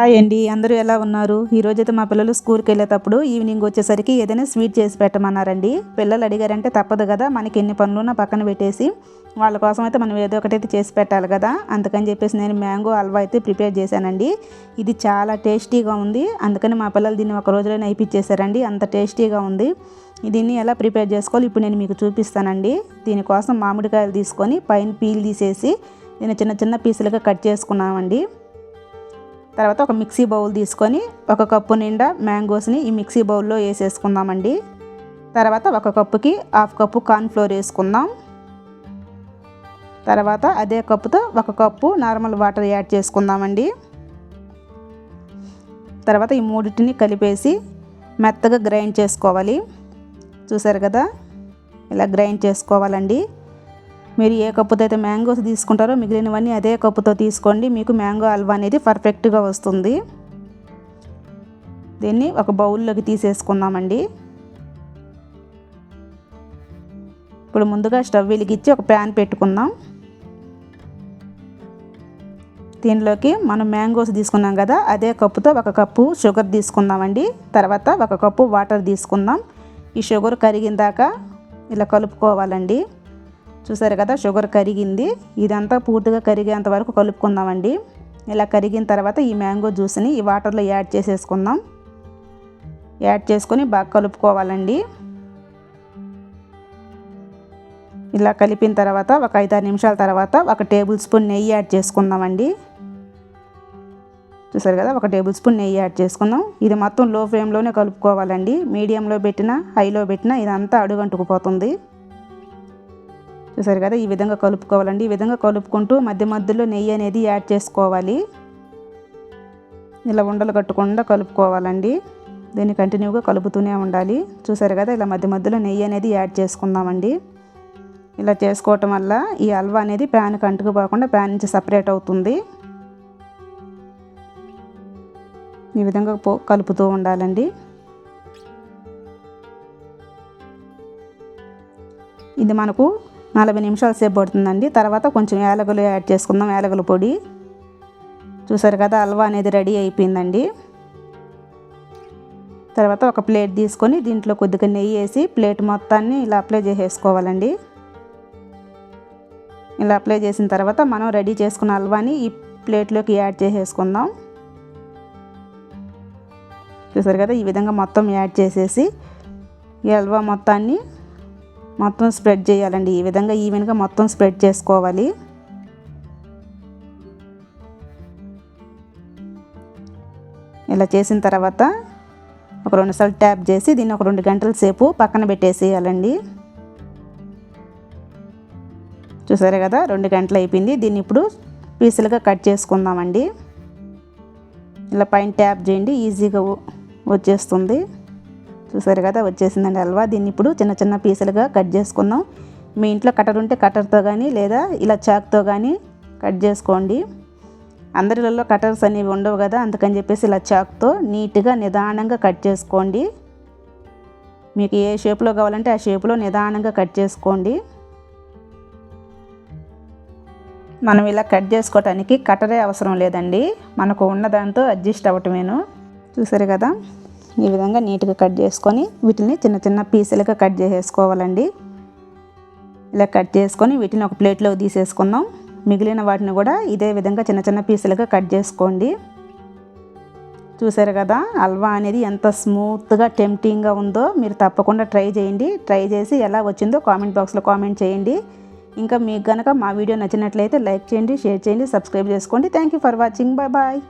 Hi అండి. అందరూ ఎలా ఉన్నారు? ఈరోజైతే మా పిల్లలు స్కూల్కి వెళ్ళేటప్పుడు ఈవినింగ్ వచ్చేసరికి ఏదైనా స్వీట్ చేసి పెట్టమన్నారండి. పిల్లలు అడిగారంటే తప్పదు కదా మనకి ఎన్ని పనులున్నా పక్కన పెట్టేసి వాళ్ళ కోసం అయితే మనం ఏదో ఒకటైతే చేసి పెట్టాలి కదా. అందుకని చెప్పేసి నేను మ్యాంగో హల్వా అయితే ప్రిపేర్ చేశానండి. ఇది చాలా టేస్టీగా ఉంది. అందుకని మా పిల్లలు దీన్ని ఒక రోజులోనే అయిపించేశారండి అంత టేస్టీగా ఉంది. దీన్ని ఎలా ప్రిపేర్ చేసుకోవాలి ఇప్పుడు నేను మీకు చూపిస్తానండి. దీనికోసం మామిడికాయలు తీసుకొని పైన పీల్ తీసేసి నేను చిన్న చిన్న పీసులుగా కట్ చేసుకున్నామండి. తర్వాత ఒక మిక్సీ బౌల్ తీసుకొని ఒక కప్పు నిండా మ్యాంగోస్ని ఈ మిక్సీ బౌల్లో వేసేసుకుందామండి. తర్వాత ఒక కప్పుకి హాఫ్ కప్పు కార్న్ఫ్లోర్ వేసుకుందాం. తర్వాత అదే కప్పుతో ఒక కప్పు నార్మల్ వాటర్ యాడ్ చేసుకుందామండి. తర్వాత ఈ మూడింటిని కలిపేసి మెత్తగా గ్రైండ్ చేసుకోవాలి. చూసారు కదా? ఇలా గ్రైండ్ చేసుకోవాలండి. మీరు ఏ కప్పుతో అయితే మ్యాంగోస్ తీసుకుంటారో మిగిలినవన్నీ అదే కప్పుతో తీసుకోండి. మీకు మ్యాంగో హల్వా అనేది పర్ఫెక్ట్గా వస్తుంది. దీన్ని ఒక బౌల్లోకి తీసేసుకుందామండి. ఇప్పుడు ముందుగా స్టవ్ వెలిగించి ఒక ప్యాన్ పెట్టుకుందాం. దీనిలోకి మనం మ్యాంగోస్ తీసుకున్నాం కదా అదే కప్పుతో ఒక కప్పు షుగర్ తీసుకుందామండి. తర్వాత ఒక కప్పు వాటర్ తీసుకుందాం. ఈ షుగర్ కరిగిన దాకా ఇలా కలుపుకోవాలండి. చూసారు కదా షుగర్ కరిగింది. ఇదంతా పూర్తిగా కరిగేంత వరకు కలుపుకుందామండి. ఇలా కరిగిన తర్వాత ఈ మ్యాంగో జ్యూస్ని ఈ వాటర్లో యాడ్ చేసేసుకుందాం. యాడ్ చేసుకొని బాగా కలుపుకోవాలండి. ఇలా కలిపిన తర్వాత ఒక ఐదారు నిమిషాల తర్వాత ఒక టేబుల్ స్పూన్ నెయ్యి యాడ్ చేసుకుందామండి. చూసారు కదా ఒక టేబుల్ స్పూన్ నెయ్యి యాడ్ చేసుకుందాం. ఇది మొత్తం లో ఫ్లేమ్లోనే కలుపుకోవాలండి. మీడియంలో పెట్టినా హైలో పెట్టినా ఇదంతా అడుగంటుకుపోతుంది. చూసారు కదా ఈ విధంగా కలుపుకోవాలండి. ఈ విధంగా కలుపుకుంటూ మధ్య మధ్యలో నెయ్యి అనేది యాడ్ చేసుకోవాలి. ఇలా ఉండలు కట్టకుండా కలుపుకోవాలండి. దీన్ని కంటిన్యూగా కలుపుతూనే ఉండాలి. చూసారు కదా ఇలా మధ్య మధ్యలో నెయ్యి అనేది యాడ్ చేసుకుందామండి. ఇలా చేసుకోవటం వల్ల ఈ హల్వా అనేది ప్యాన్కి అంటుకుపోకుండా ప్యాన్ నుంచి సపరేట్ అవుతుంది. ఈ విధంగా పో కలుపుతూ ఉండాలండి. ఇది మనకు నలభై నిమిషాల సేపు పడుతుందండి. తర్వాత కొంచెం యాలకులు యాడ్ చేసుకుందాం. యాలకుల పొడి. చూసారు కదా హల్వా అనేది రెడీ అయిపోయిందండి. తర్వాత ఒక ప్లేట్ తీసుకొని దీంట్లో కొద్దిగా నెయ్యి వేసి ప్లేట్ మొత్తాన్ని ఇలా అప్లై చేసేసుకోవాలండి. ఇలా అప్లై చేసిన తర్వాత మనం రెడీ చేసుకున్న హల్వాని ఈ ప్లేట్లోకి యాడ్ చేసేసుకుందాం. చూసారు కదా ఈ విధంగా మొత్తం యాడ్ చేసేసి ఈ హల్వా మొత్తాన్ని మొత్తం స్ప్రెడ్ చేయాలండి. ఈ విధంగా ఈవెన్గా మొత్తం స్ప్రెడ్ చేసుకోవాలి. ఇలా చేసిన తర్వాత ఒక రెండు సార్లు ట్యాప్ చేసి దీన్ని ఒక రెండు గంటల సేపు పక్కన పెట్టేసేయాలండి. చూసారు కదా? రెండు గంటలు అయిపోయింది. దీన్ని ఇప్పుడు పీసులుగా కట్ చేసుకుందామండి. ఇలా పైన ట్యాప్ చేయండి. ఈజీగా వచ్చేస్తుంది. చూసారు కదా వచ్చేసిందండి హల్వా. దీన్ని ఇప్పుడు చిన్న చిన్న పీసులుగా కట్ చేసుకుందాం. మీ ఇంట్లో కటర్ ఉంటే కట్టర్తో కానీ లేదా ఇలా చాక్తో కానీ కట్ చేసుకోండి. అందరిలో కటర్స్ అనేవి ఉండవు కదా అందుకని చెప్పేసి ఇలా చాక్తో నీట్గా నిదానంగా కట్ చేసుకోండి. మీకు ఏ షేప్లో కావాలంటే ఆ షేప్లో నిదానంగా కట్ చేసుకోండి. మనం ఇలా కట్ చేసుకోవటానికి కటరే అవసరం లేదండి. మనకు ఉన్న దాంతో అడ్జస్ట్ అవ్వటమేను. చూసారు కదా? ఈ విధంగా నీట్గా కట్ చేసుకొని వీటిని చిన్న చిన్న పీసులుగా కట్ చేసేసుకోవాలండి. ఇలా కట్ చేసుకొని వీటిని ఒక ప్లేట్లో తీసేసుకుందాం. మిగిలిన వాటిని కూడా ఇదే విధంగా చిన్న చిన్న పీసులుగా కట్ చేసుకోండి. చూసారు కదా హల్వా అనేది ఎంత స్మూత్గా టెంప్టింగ్గా ఉందో మీరు తప్పకుండా ట్రై చేయండి. ట్రై చేసి ఎలా వచ్చిందో కామెంట్ బాక్స్లో కామెంట్ చేయండి. ఇంకా మీకు కనుక మా వీడియో నచ్చినట్లయితే లైక్ చేయండి షేర్ చేయండి సబ్స్క్రైబ్ చేసుకోండి. Thank you for watching. Bye bye.